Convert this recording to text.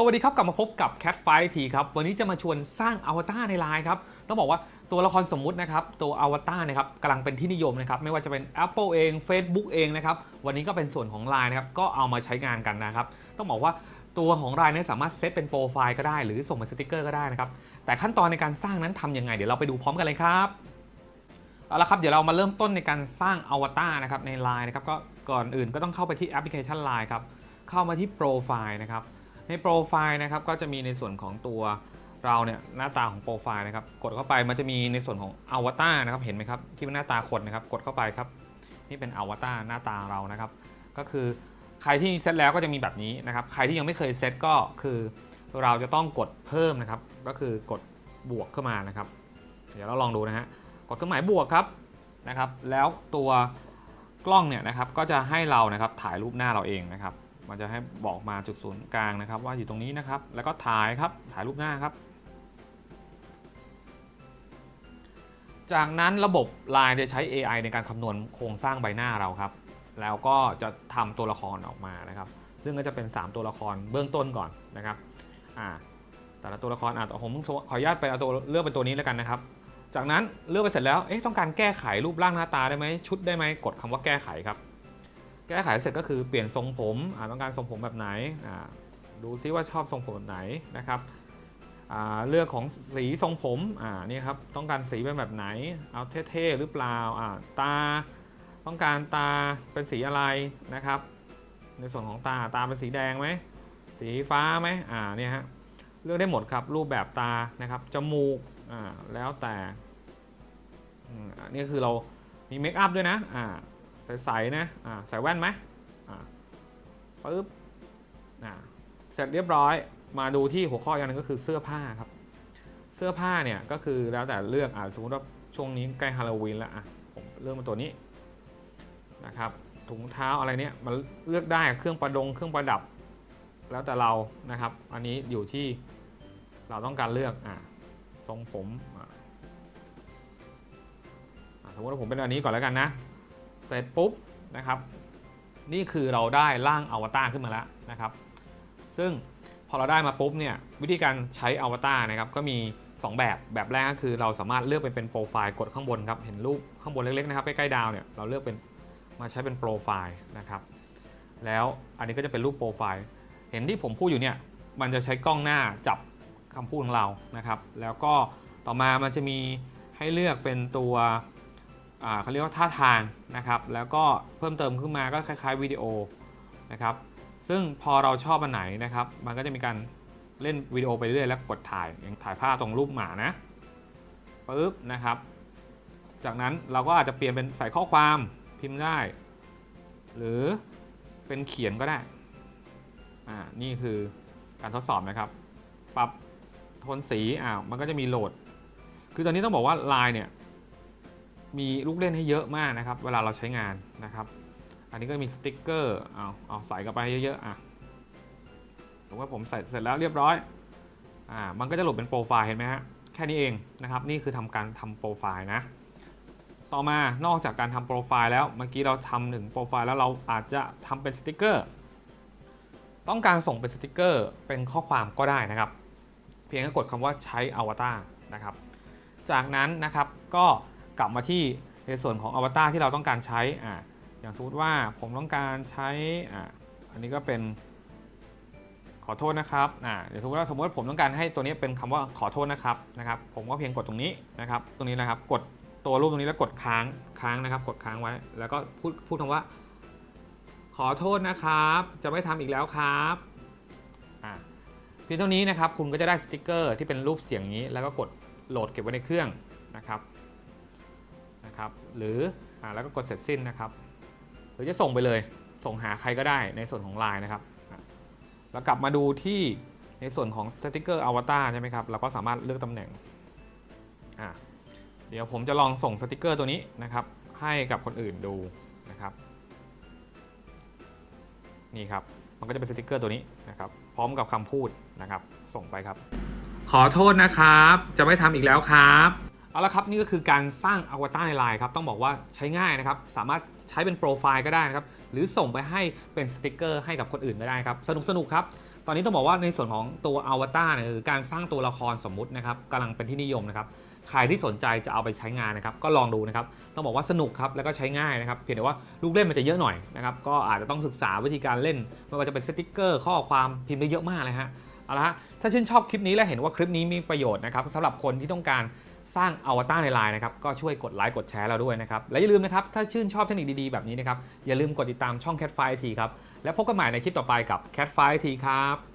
สวัสดีครับกลับมาพบกับ Cat f i ทีครับวันนี้จะมาชวนสร้างอวตารในไลน์ครับต้องบอกว่าตัวละครสมมุตินะครับตัวอวตารนะครับกำลังเป็นที่นิยมนะครับไม่ว่าจะเป็น Apple เอง Facebook เองนะครับวันนี้ก็เป็นส่วนของ Line นะครับก็เอามาใช้งานกันนะครับต้องบอกว่าตัวของ Line เนี่ยสามารถเซตเป็นโปรไฟล์ก็ได้หรือส่งเป็นสติกเกอร์ก็ได้นะครับแต่ขั้นตอนในการสร้างนั้นทำยังไง เดี๋ยวเราไปดูพร้อมกันเลยครับเอาละครับเดี๋ยวเรามาเริ่มต้นในการสร้างอวตารนะครับใน Line นะครับก็ก่อนอื่นก็ต้องเข้าไปที่แอปพลิเคชัน Line ครับเข้ามาที่โปรไฟล์นะครับ ในโปรไฟล์นะครับก็จะมีในส่วนของตัวเราเนี่ยหน้าตาของโปรไฟล์นะครับกดเข้าไปมันจะมีในส่วนของอวตารนะครับเห็นไหมครับที่เป็นหน้าตาคนนะครับกดเข้าไปครับนี่เป็นอวตารหน้าตาเรานะครับ ก็คือใครที่เซตแล้วก็จะมีแบบนี้นะครับ ใครที่ยังไม่เคยเซตก็คือเราจะต้องกดเพิ่มนะครับ ก็คือกดบวกเข้ามานะครับ เดี๋ยวเราลองดูนะฮะกดเครื่องหมายบวกครับนะครับ แล้วตัวกล้องเนี่ยนะครับก็จะให้เรานะครับถ่ายรูปหน้าเราเองนะครับ มันจะให้บอกมาจุดศูนย์กลางนะครับ ว่าอยู่ตรงนี้นะครับ แล้วก็ถ่ายครับถ่ายรูปหน้าครับ จากนั้นระบบ Line จะใช้ AI ในการคำนวณโครงสร้างใบหน้าเราครับ แล้วก็จะทำตัวละครออกมานะครับ ซึ่งก็จะเป็น 3 ตัวละครเบื้องต้นก่อนนะครับอ่าแต่ละตัวละครอะผมขออนุญาตไปเอาตัวเลือกเป็นตัวนี้แล้วกันนะครับจากนั้นเลือกไปเสร็จแล้ว เอ๊ะ ต้องการแก้ไขรูปร่างหน้าตาได้ไหมชุดได้ไหมกดคำว่าแก้ไขครับ แก้ไขเสร็จก็คือเปลี่ยนทรงผมต้องการทรงผมแบบไหนดูซิว่าชอบทรงผมแบบไหนนะครับเลือกของสีทรงผมอ่านี่ครับต้องการสีเป็นแบบไหน เอาเท่ๆหรือเปล่าตาต้องการตาเป็นสีอะไรนะครับ ในส่วนของตาตาเป็นสีแดงไหมสีฟ้าไหมอ่าเนี่ยฮะเลือกได้หมดครับรูปแบบตานะครับจมูกอ่าแล้วแต่อันนี่คือเรามีเมคอัพด้วยนะอ่า ใสๆนะอ่าใส่แว่นไหมอ่าปึ๊บอ่าเสร็จเรียบร้อยมาดูที่หัวข้ออย่างนึงก็คือเสื้อผ้าครับ เสื้อผ้าเนี่ยก็คือแล้วแต่เลือกอ่าสมมติว่าช่วงนี้ใกล้ฮาโลวีนแล้วอะผมเลือกมาตัวนี้นะครับถุงเท้าอะไรเนี่ยมันเลือกได้เครื่องประดงเครื่องประดับ แล้วแต่เรานะครับ อันนี้อยู่ที่เราต้องการเลือกอ่าทรงผมอะสมมติว่าผมเป็นอันนี้ก่อนแล้วกันนะ เสร็จปุ๊บนะครับ นี่คือเราได้ร่างอวตารขึ้นมาแล้วนะครับ ซึ่งพอเราได้มาปุ๊บเนี่ยวิธีการใช้อวตารนะครับก็มี 2 แบบแบบแรกก็คือเราสามารถเลือกเป็นเป็นโปรไฟล์กดข้างบนครับเห็นรูปข้างบนเล็กๆนะครับใกล้ๆดาวเนี่ยเราเลือกเป็นมาใช้เป็นโปรไฟล์นะครับแล้วอันนี้ก็จะเป็นรูปโปรไฟล์ เห็นที่ผมพูดอยู่เนี่ยมันจะใช้กล้องหน้าจับคำพูดของเรานะครับ แล้วก็ต่อมามันจะมีให้เลือกเป็นตัว เขาเรียกว่าท่าทางนะครับ แล้วก็เพิ่มเติมขึ้นมาก็คล้ายๆวิดีโอนะครับ ซึ่งพอเราชอบอันไหนนะครับ มันก็จะมีการเล่นวิดีโอไปเรื่อยแล้วกดถ่ายอย่างถ่ายภาพตรงรูปหมานะปึ๊บนะครับ จากนั้นเราก็อาจจะเปลี่ยนเป็นใส่ข้อความพิมพ์ได้ หรือเป็นเขียนก็ได้อ่านี่คือการทดสอบนะครับ ปรับโทนสีอ่ามันก็จะมีโหลด คือตอนนี้ต้องบอกว่า Line เนี่ย มีลูกเล่นให้เยอะมากนะครับ เวลาเราใช้งานนะครับ อันนี้ก็มีสติ๊กเกอร์เอาเอาใส่เข้าไปเยอะๆอะผมว่าผมใส่เสร็จแล้วเรียบร้อยอ่ามันก็จะโหลดเป็นโปรไฟล์เห็นไหมฮะแค่นี้เองนะครับ นี่คือทำการทำโปรไฟล์นะ ต่อมานอกจากการทำโปรไฟล์แล้วเมื่อกี้เราทำถึงโปรไฟล์แล้วเราอาจจะทำเป็นสติ๊กเกอร์ต้องการส่งเป็นสติ๊กเกอร์เป็นข้อความก็ได้นะครับ เพียงแค่กดคำว่าใช้อวตารนะครับ จากนั้นนะครับก็ กลับมาที่ในส่วนของอวตารที่เราต้องการใช้อ่าอย่างสมมติว่าผมต้องการใช้อ่าอันนี้ก็เป็นขอโทษนะครับอ่าเดี๋ยวสมมติว่าสมมติว่าผมต้องการให้ตัวนี้เป็นคำว่าขอโทษนะครับนะครับผมก็เพียงกดตรงนี้นะครับ ตรงนี้นะครับ กดตัวรูปตรงนี้แล้วกดค้างค้างนะครับ กดค้างไว้ แล้วก็พูดพูดคำว่า ขอโทษนะครับ จะไม่ทำอีกแล้วครับอ่าเพียงเท่านี้นะครับ คุณก็จะได้สติกเกอร์ที่เป็นรูปเสียงนี้ แล้วก็กดโหลดเก็บไว้ในเครื่องนะครับ นะครับหรืออแล้วก็กดเสร็จสิ้นนะครับหรือจะส่งไปเลยส่งหาใครก็ได้ในส่วนของ Line นะครับแล้วกลับมาดูที่ในส่วนของสติกเกอร์อวตารใช่ไหมครับเราก็สามารถเลือกตำแหน่งอะเดี๋ยวผมจะลองส่งสติกเกอร์ตัวนี้นะครับให้กับคนอื่นดูนะครับนี่ครับมันก็จะเป็นสติกเกอร์ตัวนี้นะครับพร้อมกับคำพูดนะครับ ส่งไปครับ ขอโทษนะครับ จะไม่ทำอีกแล้วครับ เอาละครับนี่ก็คือการสร้างอวตารในไลน์ครับต้องบอกว่าใช้ง่ายนะครับ สามารถใช้เป็นโปรไฟล์ก็ได้นะครับ หรือส่งไปให้เป็นสติกเกอร์ให้กับคนอื่นก็ได้ครับ สนุกสนุกครับ ตอนนี้ต้องบอกว่าในส่วนของตัวอวตารเนี่ยคือการสร้างตัวละครสมมุตินะครับกำลังเป็นที่นิยมนะครับใครที่สนใจจะเอาไปใช้งานนะครับ ก็ลองดูนะครับ ต้องบอกว่าสนุกครับ แล้วก็ใช้ง่ายนะครับ เพียงแต่ว่าลูกเล่นมันจะเยอะหน่อยนะครับ ก็อาจจะต้องศึกษาวิธีการเล่น ไม่ว่าจะเป็นสติกเกอร์ ข้อความพิมพ์ได้เยอะมากเลยฮะ เอาละฮะ ถ้าชื่นชอบคลิปนี้และเห็นว่าคลิปนี้มีประโยชน์นะครับสำหรับคนที่ต้องการ สร้างอวตารในไลน์นะครับก็ช่วยกดไลค์กดแชร์เราด้วยนะครับ และอย่าลืมนะครับ ถ้าชื่นชอบเทคนิคดีๆ แบบนี้นะครับ อย่าลืมกดติดตามช่อง Cat 5 t ครับ และพบกันใหม่ในคลิปต่อไปกับ Cat 5 t ครับ